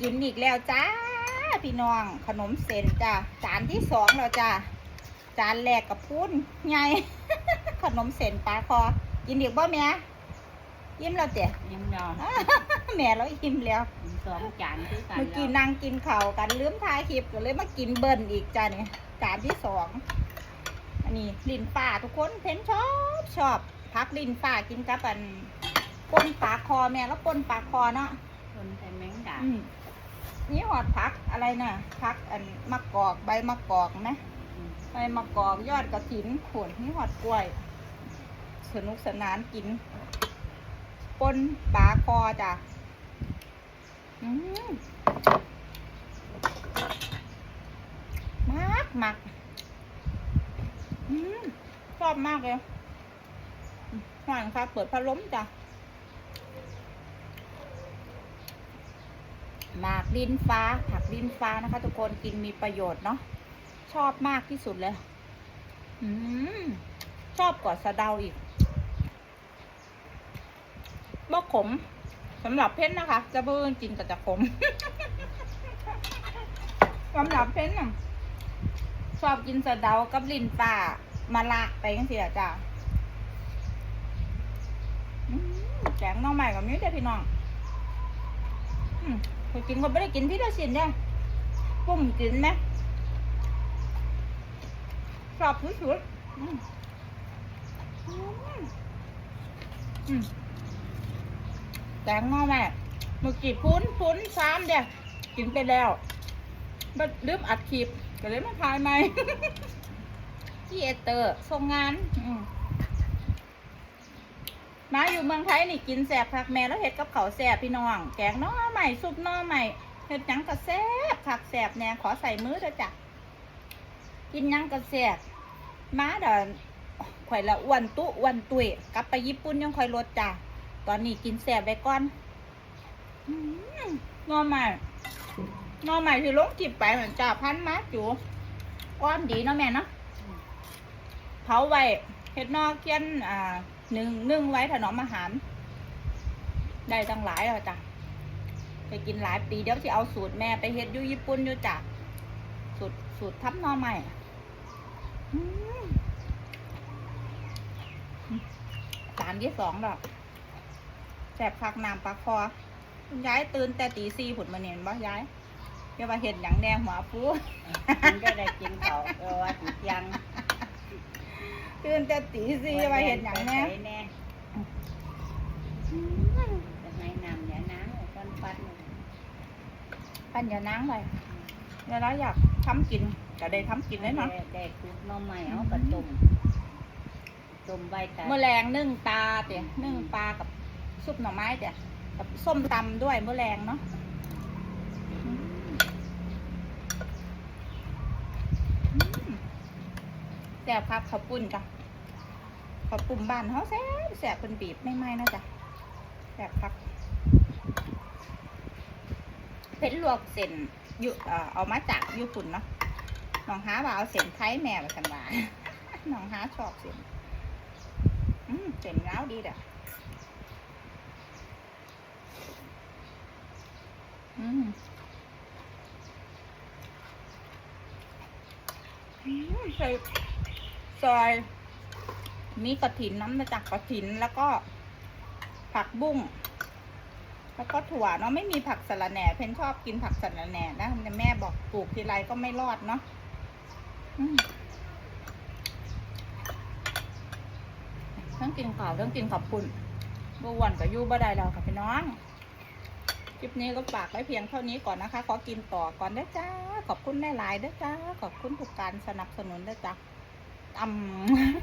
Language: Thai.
กินอีกแล้วจ้า พี่น้องขนมเส้นจ้าจานที่สองแล้วจ้าจานแรกกับพุ้นไงขนมเส้นปลาคอ กินอีกบ่แม่ยิ้มแล้วเจ๊ยังยอมแม่เราอิ่มแล้วสองจานคือกันเมื่อกี้นั่งกินข้าวกันลืมถ่ายคลิปก็เลยมากินเบิ้ลอีกจ้าเนี่ยจานที่สองอันนี้ลิ้นป่าทุกคนเพ้นชอบชอบพักลิ้นป่ากินกับอันปนปลาคอแม่แล้วปนปลาคอเนาะคนใส่แมงดาอืม นี่หอดพักอะไรนะพักอันมะกอกใบมะกอกไหมใบมะกอกยอดกระถินขนนี่หอดกล้วย สนุกสนานกินปนปลาคอจ้ะอืมมากมากอืมชอบมากเลยอืมหวานค่ะเปิดพัดลมจ้ะ หมากดินฟ้า ผักดินฟ้านะคะ ทุกคนกินมีประโยชน์เนาะชอบมากที่สุดเลย อืมชอบกว่าสะเดาอีกบ่ขมสำหรับเพ้นนะคะ จะเบิ่งกินก็จะขมสำหรับเพนน่ะชอบกินสะเดากับลินฟ้ามาละไปกันเสียจ้ะแกงน้องใหม่กับนี้เด้อพี่น้อง อืม คยกินก็ไม่ได้กินพี่ละสินเนี่ยปุ้มกินไหมชอบสุดๆอืมอืมอืมแตงงอแม่เมื่อกี้พุ้นพุ้นซ้ำเดียวกินไปแล้วบัดลืมอัดคลิปก็เลยมาพายใหม ที่เอเตอร์ส่งงาน อืม มาอยู่เมืองไทยนี่กินแสบผักแม่แล้วเห็ดกับเขาแสบพี่น้อง แกงน้อใหม่ซุปน้อใหม่เห็ดยังกระแสบผักแสบแน่ขอใส่มือเถอะจ้ะกินยังกระแสบมาเดินข่อยละอ้วนตุอ้วนตุยกลับไปญี่ปุ่นยังค่อยลดจ้ะตอนนี้กินแสบไปก่อนอน้อใหม่น้อใหม่ที่ลงจิบไปเหมือนจ้าพันมาจูก้อนดีเนาะแม่เนาะเผาไว้เห็ดนอเคียนอ่า หนึ่งนึ่งไว้ถนอมอาหาร ได้ตั้งหลายแล้วจ้ะไปกินหลายปีเดี๋ยวจะเอาสูตรแม่ไปเฮ็ดอยู่ญี่ปุ่นอยู่จ้ะสูตรสูตรทับนอใหม่อืมจานที่สองแล้วแสบผักน้ำปลาคอคุณยายตื่นแต่ตีสี่ผุดมาเนียนบ่ย้ายเดี๋ยวมาเห็ดหยังแดงหัวฟูมันก็ได้กินเขาเออว่าติดยัง ตื่นแต่ตีสี่มาเห็ดหยังแน่ใส่แน่จะให้น้ำเนี่ยน้ำก้อนฟันปั้นยานังไปเวลาอยากทำกินก็ได้ทำกินเลยเนาะแดกซุปหน้องใหม่เอากระตุ่มตุ่มใบตาเมื่อแรงนึ่งตาเตี๋ยนึ่งปลากับซุปหน่อไม้เตี๋ยกับส้มตำด้วยเมื่อแรงเนาะอืมอืมแซ่บครับข้าปุ้นจ้ะข้าปุ้นบ้านเขาแซ่บแซ่บเป็นบีบไม่ไหม้นะจ๊ะแซ่บครับเพชรลวกเส้นอยู่เออเอามาจากญี่ปุ่นเนาะน้องฮาว่าเอาเส้นไทยแม่มาสันว่าน้องฮาชอบเส้นอืมเส้นยาวดีเด้ออืมอืมใส่ ซอย มีกระถินน้ำมาจากกระถินแล้วก็ผักบุ้งแล้วก็ถั่วเนาะไม่มีผักสะระแหน่ เพนชอบกินผักสะระแหน่นะแม่บอกปลูกทีไรก็ไม่รอดเนาะอืมทั้งกินข้าวทั้งกินขอบคุณบวันกับยูบ่ได้แล้วค่ะพี่น้องคลิปนี้ก็ฝากไว้เพียงเท่านี้ก่อนนะคะ ขอกินต่อก่อนเด้จ้า ขอบคุณแม่ลายๆเด้จ้า ขอบคุณทุกการสนับสนุนเด้จ้า 嗯。